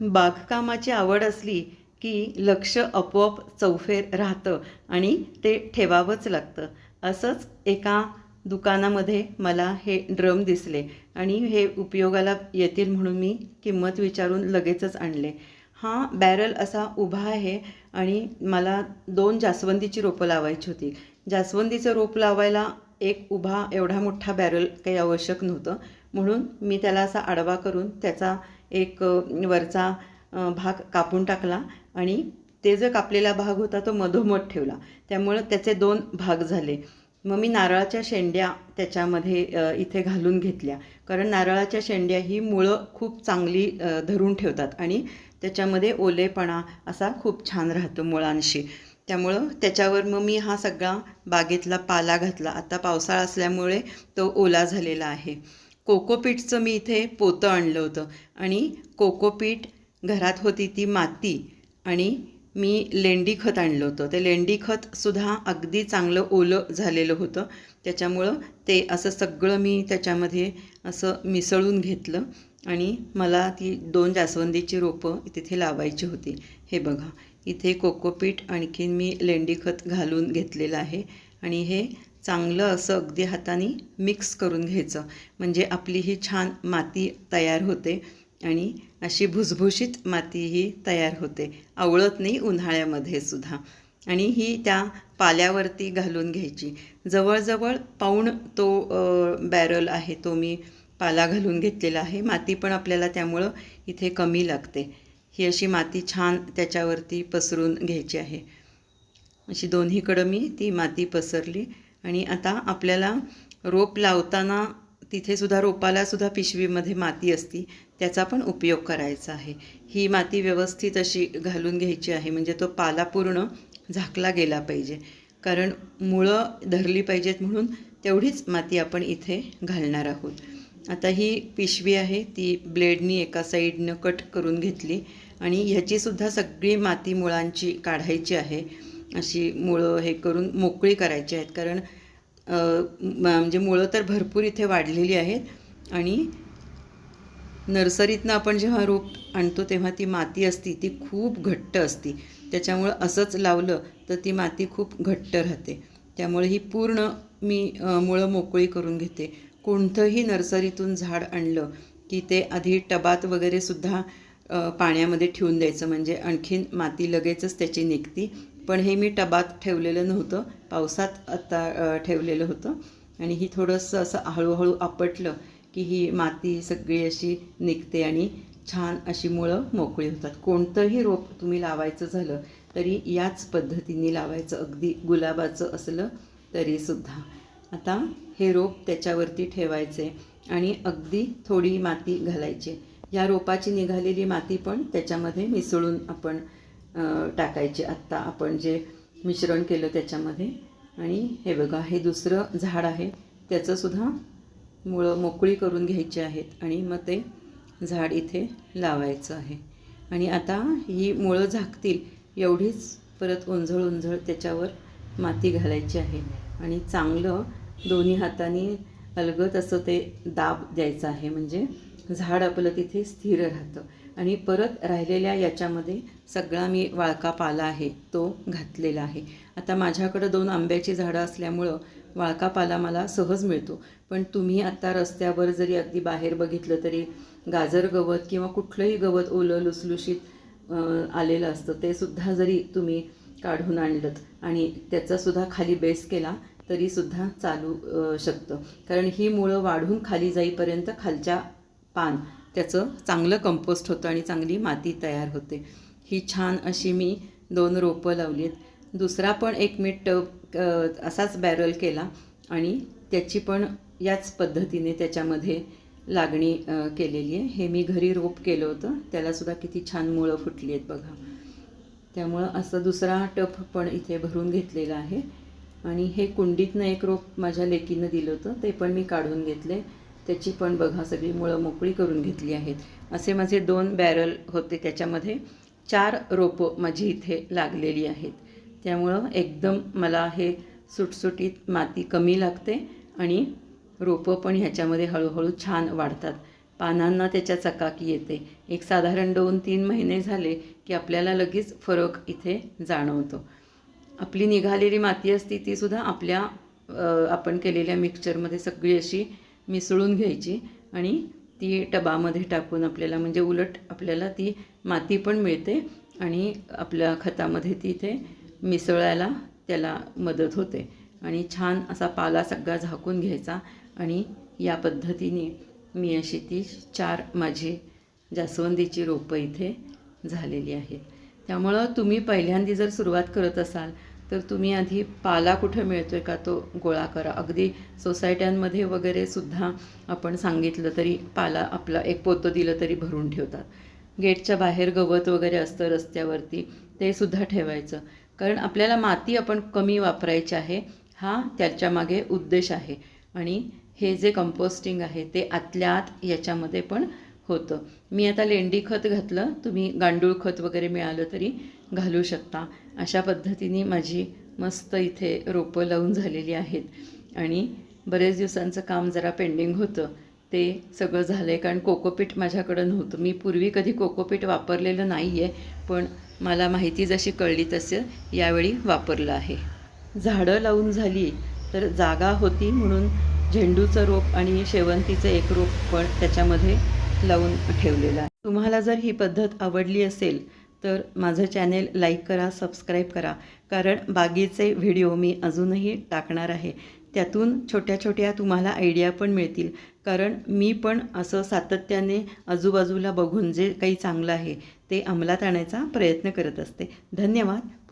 बागकामाची आवड असली की लक्ष आपोआप चौफेर राहतं आणि ते ठेवावंच लागतं. असंच एका दुकानामध्ये मला हे ड्रम दिसले आणि हे उपयोगाला येतील म्हणून मी किंमत विचारून लगेचच आणले. हा बॅरल असा उभा आहे आणि मला दोन जास्वंदीची रोपं लावायची होती. जास्वंदीचं रोप लावायला एक उभा एवढा मोठा बॅरल काही आवश्यक नव्हतं. म्हणून मी त्याला असा आडवा करून त्याचा एक वरचा भाग कापून टाकला आणि ते जो कापलेला भाग होता तो मधोमध ठेवला. त्यामुळं त्याचे दोन भाग झाले. मग मी नारळाच्या शेंड्या त्याच्यामध्ये इथे घालून घेतल्या. कारण नारळाच्या शेंड्या ही मुळं खूप चांगली धरून ठेवतात आणि त्याच्यामध्ये ओलेपणा असा खूप छान राहतो मुळांशी. त्यामुळं त्याच्यावर मग मी हा सगळा बागेतला पाला घातला. आता पावसाळा असल्यामुळे तो ओला झालेला आहे. कोकोपीटचं मी इथे पोतं आणलं होतं. आणि कोकोपीट घरात होती ती माती आणि मी लेंडी खत आणलं होतं. ते लेंडी खतसुद्धा अगदी चांगलं ओलं झालेलं होतं. त्याच्यामुळं ते असं सगळं मी त्याच्यामध्ये असं मिसळून घेतलं आणि मला ती दोन जास्वंदीची रोपं तिथे लावायची होती. हे बघा इथे कोकोपीट आणखीन मी लेंडी खत घालून घेतलेलं आहे. आणि हे चांगलं असं अगदी हाताने मिक्स करून घ्यायचं. म्हणजे आपली ही छान माती तयार होते आणि अशी भुसभुशीत माती ही तयार होते. आवळत नाही उन्हाळ्यामध्ये सुद्धा. आणि ही त्या पाल्यावरती घालून घ्यायची. जवळजवळ पाऊण तो बॅरल आहे तो मी पाला घालून घेतलेला आहे. माती पण आपल्याला त्यामुळं इथे कमी लागते. ही अशी माती छान त्याच्यावरती पसरून घ्यायची आहे. अशी दोन्हीकडं मी ती माती पसरली. आणि आता आपल्याला रोप लावताना तिथे सुद्धा रोपाला सुद्धा पिशवीमध्ये माती असती त्याचा पण उपयोग करायचा आहे. ही माती व्यवस्थित अशी घालून घ्यायची आहे म्हणजे तो पाला पूर्ण झाकला गेला पाहिजे. कारण मुळं धरली पाहिजेत म्हणून तेवढीच माती आपण इथे घालणार आहोत. आता ही पिशवी आहे ती ब्लेडनी एका साईडनं कट करून घेतली आणि ह्याचीसुद्धा सगळी माती मुळांची काढायची आहे. अशी मुळं हे करून मोकळी करायची आहेत. कारण म्हणजे मुळं तर भरपूर इथे वाढलेली आहेत. आणि नर्सरीतनं आपण जेव्हा रोप आणतो तेव्हा ती माती असती ती खूप घट्ट असती. त्याच्यामुळं असंच लावलं तर ती माती खूप घट्ट राहते. त्यामुळे ही पूर्ण मी मुळं मोकळी करून घेते. कोणतंही नर्सरीतून झाड आणलं की ते आधी टबात वगैरे सुद्धा पाण्यामध्ये ठेवून द्यायचं. म्हणजे आणखीन माती लगेचच त्याची निघती. पण हे मी टबात ठेवलेलं नव्हतं. पावसात आता ठेवलेलं होतं. आणि ही थोडंसं असं हळूहळू आपटलं की ही माती सगळी अशी निघते आणि छान अशी मुळं मोकळी होतात. कोणतंही रोप तुम्ही लावायचं झालं तरी याच पद्धतीने लावायचं. अगदी गुलाबाचं असलं तरीसुद्धा आता हे रोप त्याच्यावरती ठेवायचे आणि अगदी थोडी माती घालायची. या रोपाची निघालेली माती पण त्याच्यामध्ये मिसळून आपण टाकायची. आत्ता आपण जे मिश्रण केलं त्याच्यामध्ये. आणि हे बघा हे दुसरं झाड आहे. त्याचंसुद्धा मुळं मोकळी करून घ्यायची आहेत. आणि मग ते झाड इथे लावायचं आहे. आणि आता ही मुळं झाकतील एवढीच परत उंझळ उंझळ त्याच्यावर माती घालायची आहे. आणि चांगलं दोन्ही हाताने अलगत असं ते दाब द्यायचं आहे. म्हणजे झाड आपलं तिथे स्थिर राहतं. आणि परत राहिलेल्या याच्यामध्ये सगळा मी वाळका पाला आहे तो घातलेला आहे. आता माझ्याकडं दोन आंब्याची झाडं असल्यामुळं वाळका पाला मला सहज मिळतो. पण तुम्ही आत्ता रस्त्यावर जरी अगदी बाहेर बघितलं तरी गाजर गवत किंवा कुठलंही गवत ओलं लुसलुशीत आलेलं असतं ते सुद्धा जरी तुम्ही काढून आणलं आणि त्याचासुद्धा खाली बेस केला तरीसुद्धा चालू शकतं. कारण ही मुळं वाढून खाली जाईपर्यंत खालच्या पान त्याचं चांगलं कंपोस्ट होतं आणि चांगली माती तयार होते. ही छान अशी मी दोन रोपं लावली आहेत. दुसरा पण एक मी टब असाच बॅरल केला आणि त्याची पण याच पद्धतीने त्याच्यामध्ये लागणी केलेली आहे. हे मी घरी रोप केलं होतं. त्यालासुद्धा किती छान मुळं फुटली आहेत बघा. त्यामुळं असं दुसरा टप पण इथे भरून घेतलेला आहे. आणि हे कुंडीतनं एक रोप माझ्या लेकीनं दिलं होतं. ते पण मी काढून घेतले. त्याची पण बघा सगळी मुळं मोकळी करून घेतली आहेत. असे माझे दोन बॅरल होते त्याच्यामध्ये चार रोपं माझी इथे लागलेली आहेत. त्यामुळं एकदम मला हे सुटसुटीत माती कमी लागते आणि रोपं पण ह्याच्यामध्ये हळूहळू छान वाढतात. पानांना त्याच्या चकाकी येते. एक साधारण दोन तीन महिने झाले की आपल्याला लगेच फरक इथे जाणवतो. आपली निघालेली माती असती तीसुद्धा आपल्या आपण केलेल्या मिक्सचरमध्ये सगळी अशी मिसळून घ्यायची आणि ती टबामध्ये टाकून आपल्याला म्हणजे उलट आपल्याला ती माती पण मिळते आणि आपल्या खतामध्ये ती ते मिसळायला त्याला मदत होते. आणि छान असा पाला सगळा झाकून घ्यायचा आणि या पद्धतीने मी अशी ती चार माझी जास्वंदीची रोपं इथे झालेली आहेत. त्यामुळं तुम्ही पहिल्यांदी जर सुरुवात करत असाल तर तुम्ही आधी पाला कुठं मिळतो आहे का तो गोळा करा. अगदी सोसायट्यांमध्ये वगैरे सुद्धा आपण सांगितलं तरी पाला आपला एक पोतं दिलं तरी भरून ठेवतात. गेटच्या बाहेर गवत वगैरे असतं रस्त्यावरती ते सुद्धा ठेवायचं. कारण आपल्याला माती आपण कमी वापरायची आहे हा त्याच्यामागे उद्देश आहे. आणि हे जे कंपोस्टिंग आहे ते आतल्या आत याच्यामध्ये पण होतं. मी आता लेंडी खत घातलं तुम्ही गांडूळ खत वगैरे मिळालं तरी घालू शकता. अशा पद्धतीने माझी मस्त इथे रोपं लावून झालेली आहेत. आणि बरेच दिवसांचं काम जरा पेंडिंग होतं. ते सगळं झालं आहे कारण कोकोपीट माझ्याकडं नव्हतं. मी पूर्वी कधी कोकोपीट वापरलेलं नाही आहे पण मला माहिती जशी कळली तसं यावेळी वापरलं आहे. झाडं लावून झाली तर जागा होती म्हणून झेंडूचं रोप आणि शेवंतीचं एक रोप पण त्याच्यामध्ये लावून ठेवलेला आहे. तुम्हाला जर ही पद्धत आवडली असेल तर माझं चॅनेल लाईक करा सबस्क्राईब करा. कारण बागेचे व्हिडिओ मी अजूनही टाकणार आहे. त्यातून छोट्या छोट्या तुम्हाला आयडिया पण मिळतील. कारण मी पण असं सातत्याने आजूबाजूला बघून जे काही चांगलं आहे ते अंमलात आणायचा प्रयत्न करत असते. धन्यवाद.